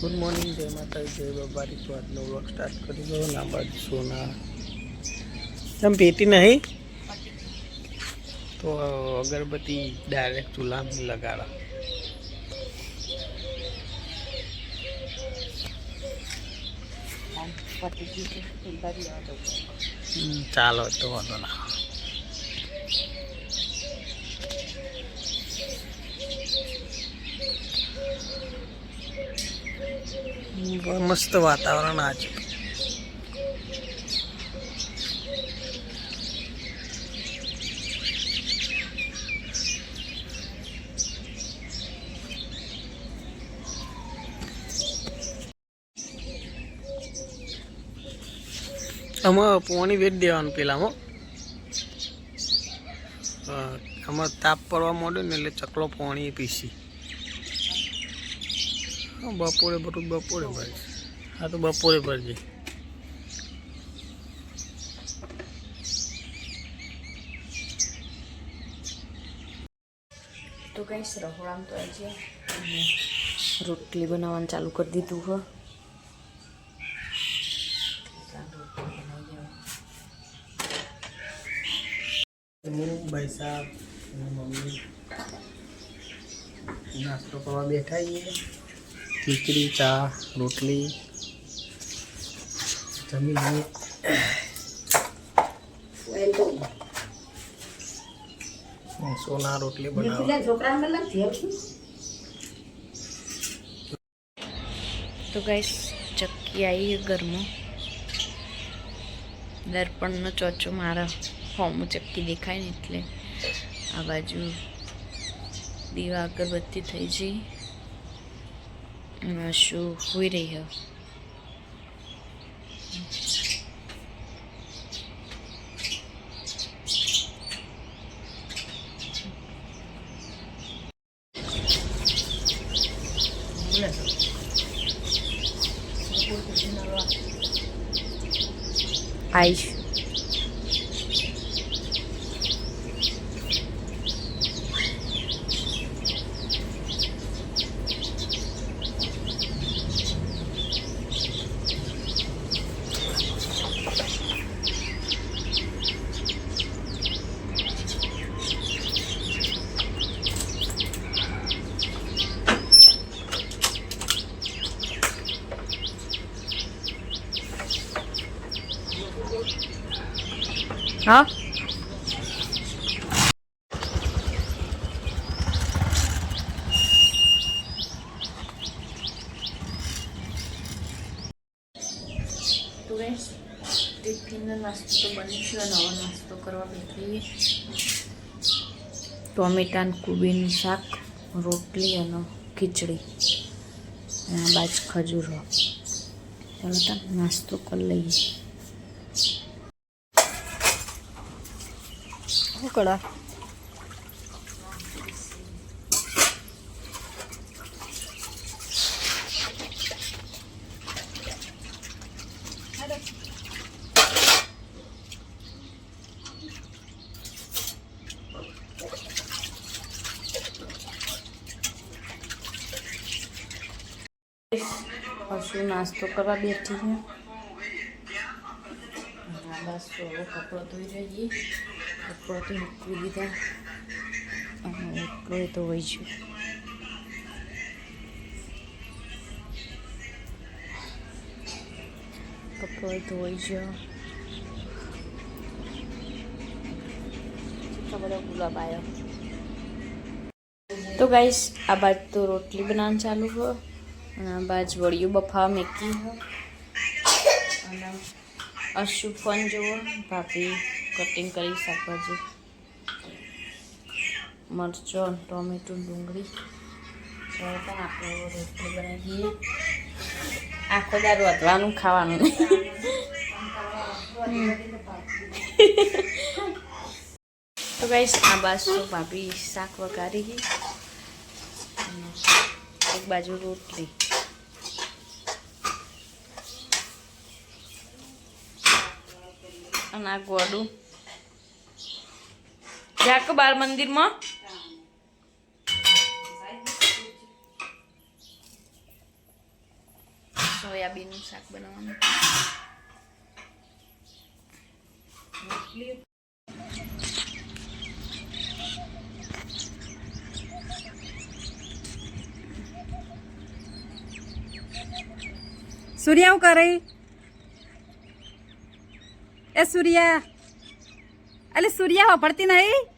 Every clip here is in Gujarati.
ગુડ મોર્નિંગ જય માતા જય બાબારી. તો આજનો વ્લોગ સ્ટાર્ટ કરી દો ના બાજુ સોના તમે પેટી નહીં? તો અગરબત્તી ડાયરેક્ટ ચૂલામાં લગાડા. ચાલો તો વાંધો ના. મસ્ત વાતાવરણ આજે આમાં પોણી વેચ દેવાનું પેલામાં આમાં તાપ પડવા માંડ્યો ને એટલે ચકલો પોણી પીસી. બપોરે બધું બપોરે ભરજે હા તો બપોરે ભરજે. તો કઈ રહોડામ તો આજે રોટલી બનાવવાનું ચાલુ કરી દીધું હ. હું ભાઈ સાહેબ મમ્મી. નાસ્તો કરવા બેઠા છીએ. ખીચડી ચા રોટલી જમી લઈએ. સોના રોટલી બનાવ તો ગાઈસ ચક્કી આવી ઘરમાં. દર્પણનો ચોચો મારા ફોર્મ ચક્કી દેખાય ને એટલે આ બાજુ દીવા અગરબત્તી થઈ જઈ અને શું હોઈ રહી હ આઈશ હા? ટિફિનનો નાસ્તો તો બની છે નવો નાસ્તો કરવા બેઠી. ટોમેટાન કુબીનું શાક, રોટલી અને ખીચડી. અને બાજ ખજૂર. ચાલો નાસ્તો કરી લઈએ. શું કરા હસું નાસ્તો કરવા બેઠી છે. બસ તો ધોઈ રહીએ કપડાં તો મૂકવી દીધા અને એટલો એ તો વહી ગયો કપડો ધોઈ વહી ગયો ગુલાબ આવ્યો તો ગાઈસ આ બાજ તો રોટલી બનાવવાનું ચાલુ હો અને આ બાજ વળિયું બફાવા મેકી હો અને અશુ જુઓ ભાભી કટિંગ કરી શાકભાજી. મરચો ટોમેટું ડુંગળી. આપણે રોટલી બનાવી આખો દાર વધવાનું ખાવાનું તો ગાઈશ આ બાજુ ભાભી શાક વઘારી એક બાજુ રોટલી. અને આ ગોડું. જાક બાર મંદિરમાં. સોયાબીનનું શાક બનાવવાનું. સૂર્યા હું કરે એ સૂર્યા. એટલે સૂર્યા પડતી નહીં?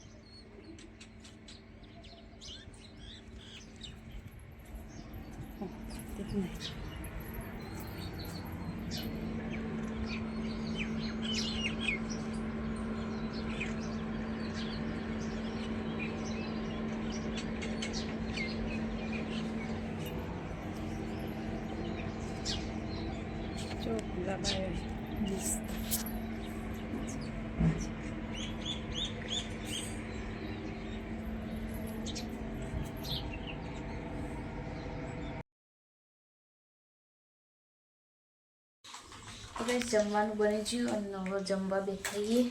તો હવે જમવાનું બની ગયું અને હવે જમવા બેઠાઈએ.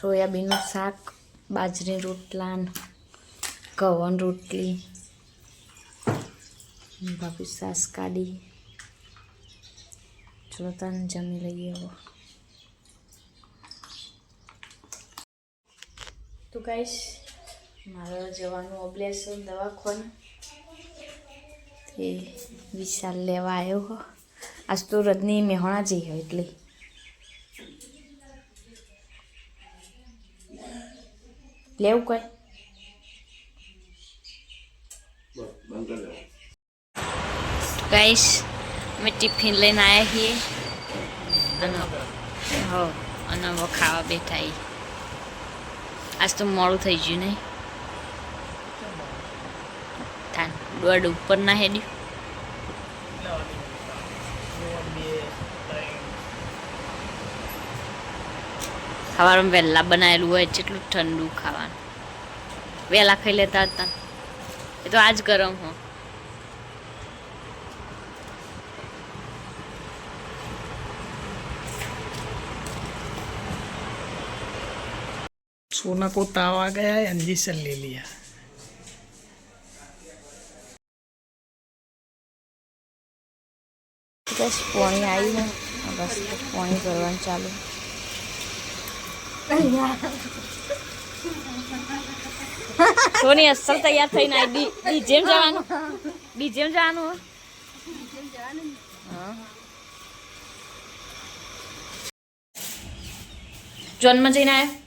સોયાબીનનું શાક, બાજરી રોટલા ઘઉં રોટલી ભાભી સાસ કાઢી. ચલો તને જમી લઈએ હવે તો ગાઈશ મારે જવાનું ઓબ્લેશન દવાખાને. તે વિશાલ લેવા આવ્યો હો. આજ તો રજની મેહોણા જઈ હોય એટલે. લેવું કોઈ? ગાઈશ અમે ટિફિન લઈને આવ્યા છીએ. અને હો અને હવે ખાવા બેઠા એ આજ તો મોડું થઈ ગયું નહીં. થાન દોડ ઉપર ના હેડ્યું. ખાવાનું વહેલા બનાવેલું હોય જેટલું ઠંડુ ખાવાનું. વહેલા ખાઈ લેતા હતા. એ તો આજ ગરમ હો. सोना को ताव आ गया है अंजीसन ले लिया બસ પાણી આવ્યું ને બસ પાણી ભરવાનું ચાલુ સોની અસલ તૈયાર થઈને આવી ડીજેમ જવાનું ડીજેમ જવાનું હો? હા. જોનમાં જઈને આવ્યો હા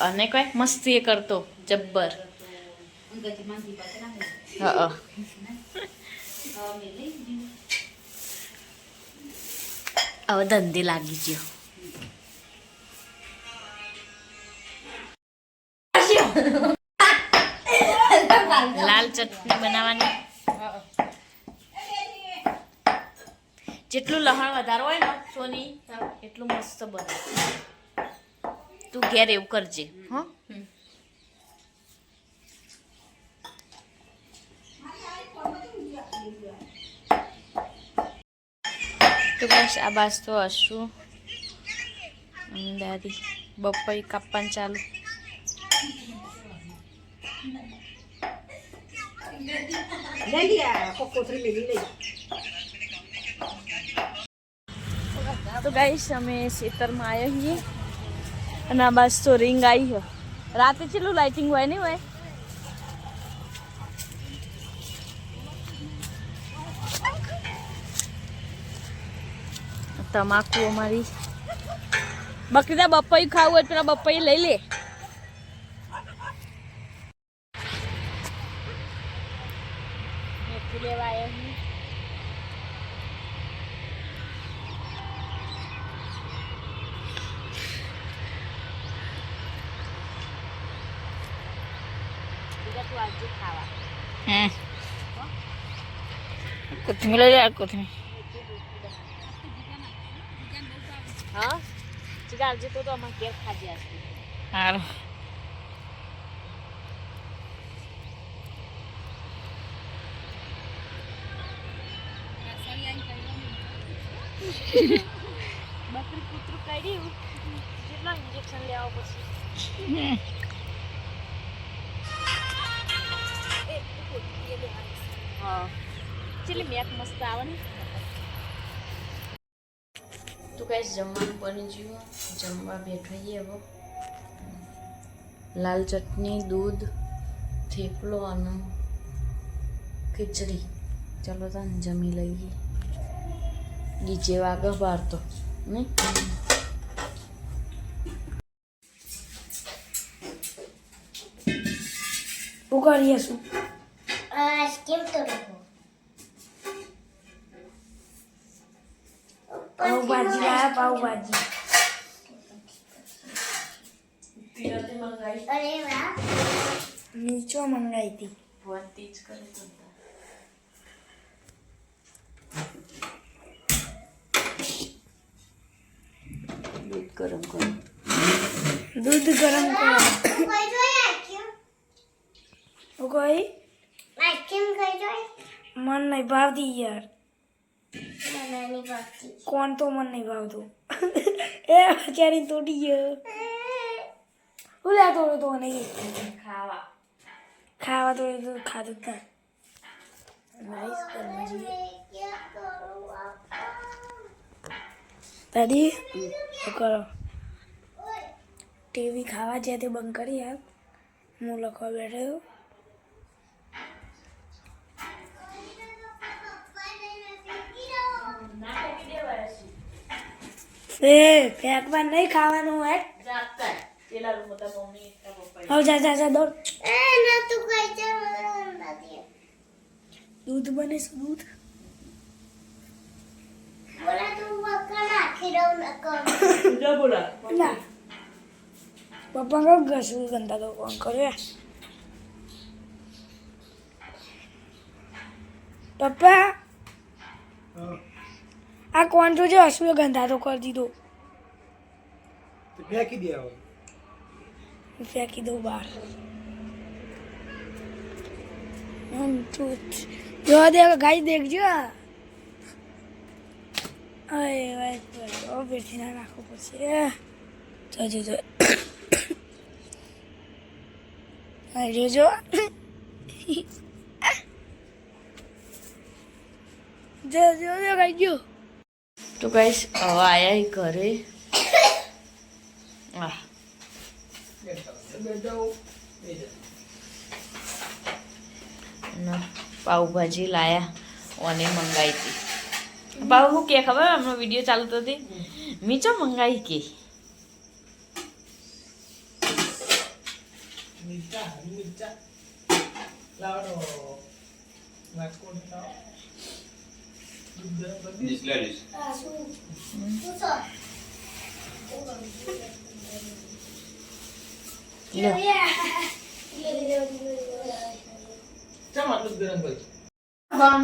અને કઈ મસ્તી એ કરતો જબ્બર હા હવે ધંધે લાગી ગયો લાલ ચટણી બનાવવાની. જેટલું લહણ વધારે હોય ને સોની એટલું મસ્ત બને. તું ઘેર એવું કરજે. હં? તો બસ આ બાસ તો હશું દાદી બપોઈ કાપવાનું ચાલુ. તો ગાઈશ અમે ખેતરમાં આવ્યા છીએ અને આ બસ તો રિંગ આવી છે રાતે ચેટલું લાઇટિંગ હોય નહીં હોય? તમાકુ અમારી. બકરીદા બપૈયું ખાવું હોય પેલા બપાઈ લઈ લે મેથી લેવા આવ્યા છીએ. બીજા તું આવજે ખાવા કોથમીર લઈ લે કોથમીર હા જીગા આવજે તો તો અમારે ઘેર ખાજે હશે સારું બકરી કૂતરું કાઢ્યું કેટલા ઇન્જેક્શન લેવા પછી તો જમવાનું બની ગયું. જમવા બેઠાઈએ હવે. લાલ ચટણી દૂધ થેપલો અને ખીચડી. ચાલો તને જમી લઈએ. ડીજે વાગે બહાર તો નહીં? ઉગાડીએ શું? પાવભાજી લાયા પાવભાજી નીચો મંગાવી હતી દૂધ ગરમ કરો દૂધ ગરમ કરો ઉગાડી મન નહીં ભાવતી યાર કોણ તો મન નહીં ભાવતું? એ બચારી તોડી ગયો. હું લે તોડો તો નહીં. ખાવા. ખાવા તો તો ખાધું જ ના. દાદી કરો? ટીવી ખાવા જ્યાંથી બંધ કરી યાર હું લખવા બેઠો એ ફેંકવા નહીં ખાવાનું હે હવે જા જા જા દોડ. દૂધ બને છે દૂધ? ના. પપ્પા ઘસું ગંદા તો કોણ કર્યો પપ્પા? આ કોણ જોજે હસુએ તો કરી દીધો? ફેંકી દે હવે. ફેંકી દઉં બહાર. જો દે ગાઈ દેખજો. અરે ભાઈ બેઠી ના રાખવું પડશે જોજો જો હા જોજો જો જો જો ગાઈ ગયો. તો ગાઈસ, હવે આયા ઘરે. પાઉભાજી અને લાયા, ઓને મંગાવી હતી. પાઉ હું કે ખબર હમણાં વીડિયો ચાલુ તો? હતી મીચો મંગાવી કે? મિરચા હરી લાવો રાજકોટ લાવો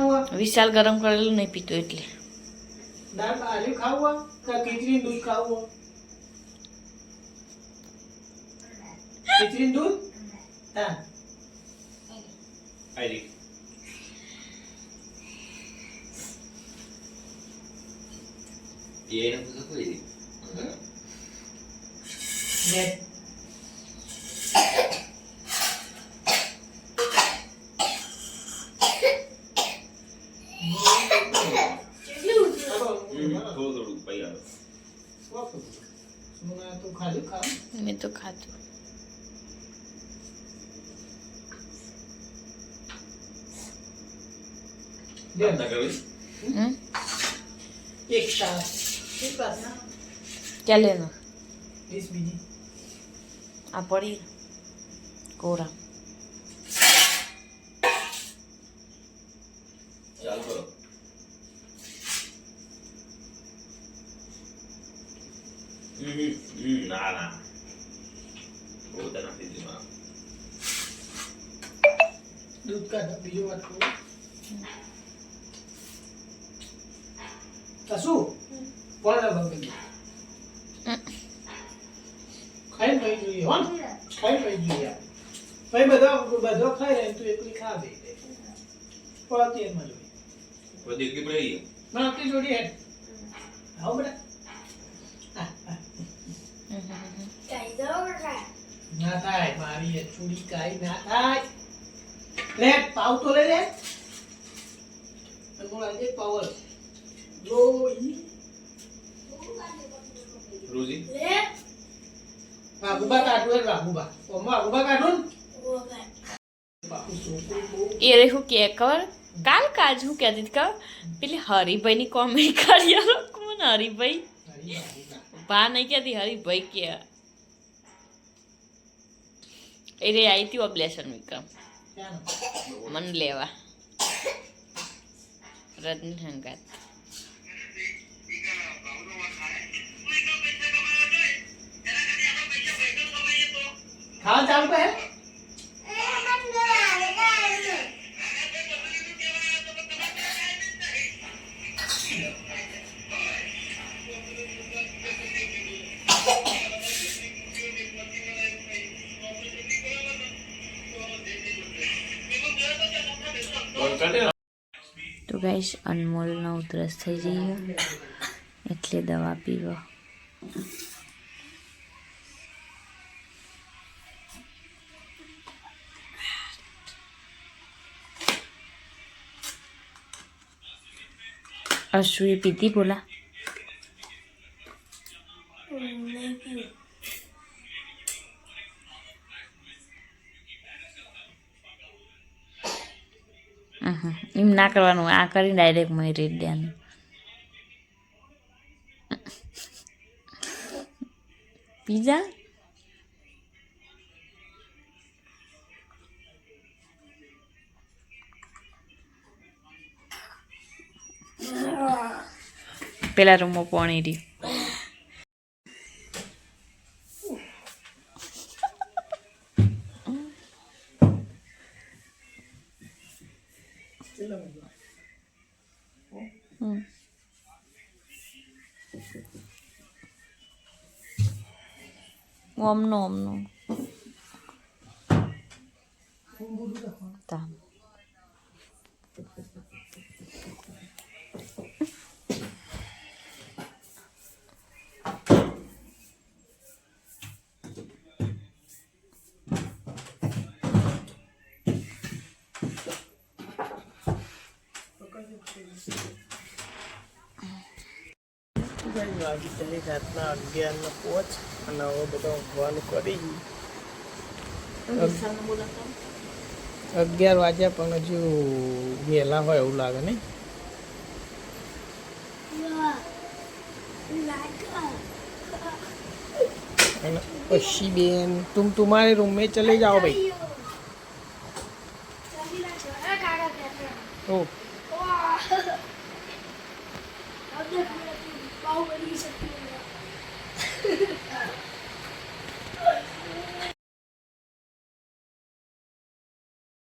હોય? વિશાલ ગરમ કરેલું નહીં પીતો એટલે દાળ આલ્યું ખાવું? કે ખીચડી દૂધ ખાવું? ખીચડી દૂધ હા સોના તું ખાધું ખાવ મેં તો ખાધું હમ એક સાત એક સાત ના ક્યાં લેનો વીસ બીજી આ પડી કોરા ના ના બહુ તને ફીજીમાં દૂધ કાઢો બીજો વાત કરું કશું કોણ બંધ ખાઈ ભાઈ જોઈએ હો ખાઈ ભાઈ ગયા ભાઈ બધા બધો ખાઈ રહે તું એકલી ખા દે પડતી એમાં જોઈએ બધી એકલી પડી ના આપણી જોડી હે. આવો બેટા. હા, હા. ના થાય મારી એ ચૂડી કાઈ ના થાય. લે પાવ તો લે લે. અનમોલ આજે પાવર રોઈ રોજી લે એ રે કે ખબર? કાલ કાજ હું કહેતી હતી ખબર? પેલી હરિભાઈની કોમેડી કરી કોણ હરિભાઈ. બા નહીં કહેતી, હરિભાઈ કે. એ રે આવી હતી ઓબ્લેશન વિક્રમ? મન લેવા. રજની ખાવા ચાલુ કરે કોણ કાઢે ને? તો ગાઈશ અનમોલનો ઉધરસ થઈ ગયો એટલે દવા પીવો અશ્રુએ પીધી બોલા. એમ ના કરવાનું આ કરીને ડાયરેક્ટ મય રેડ દેવાનું પીઝા પેલા રૂમમાં પાણી રહ્યું ઓમનો ઓમનો તા વાગી ગઈ રાતના અગિયારના પોચ અને હવે બધા ઊંઘવાનું કરી અગિયાર વાગ્યા પણ હજુ વહેલા હોય એવું લાગે નહીં પછી બેન તું તમારે રૂમે ચલે જાઓ ભાઈ ઓકે